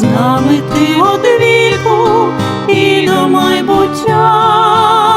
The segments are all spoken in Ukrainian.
з нами ти одвіку і до майбуття.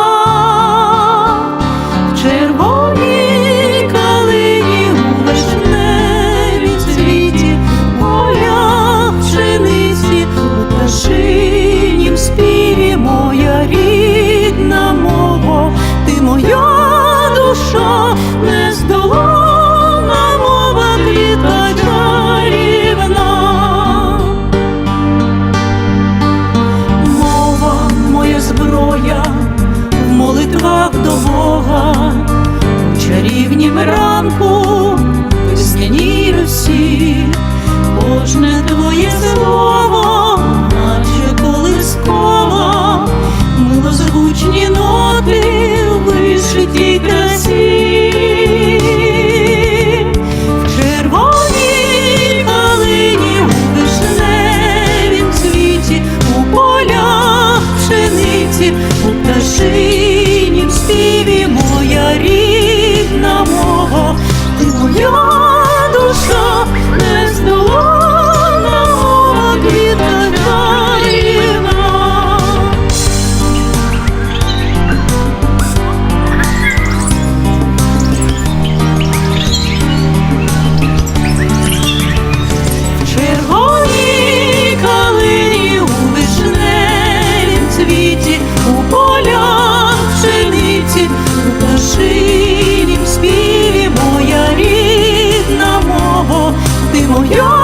you. мою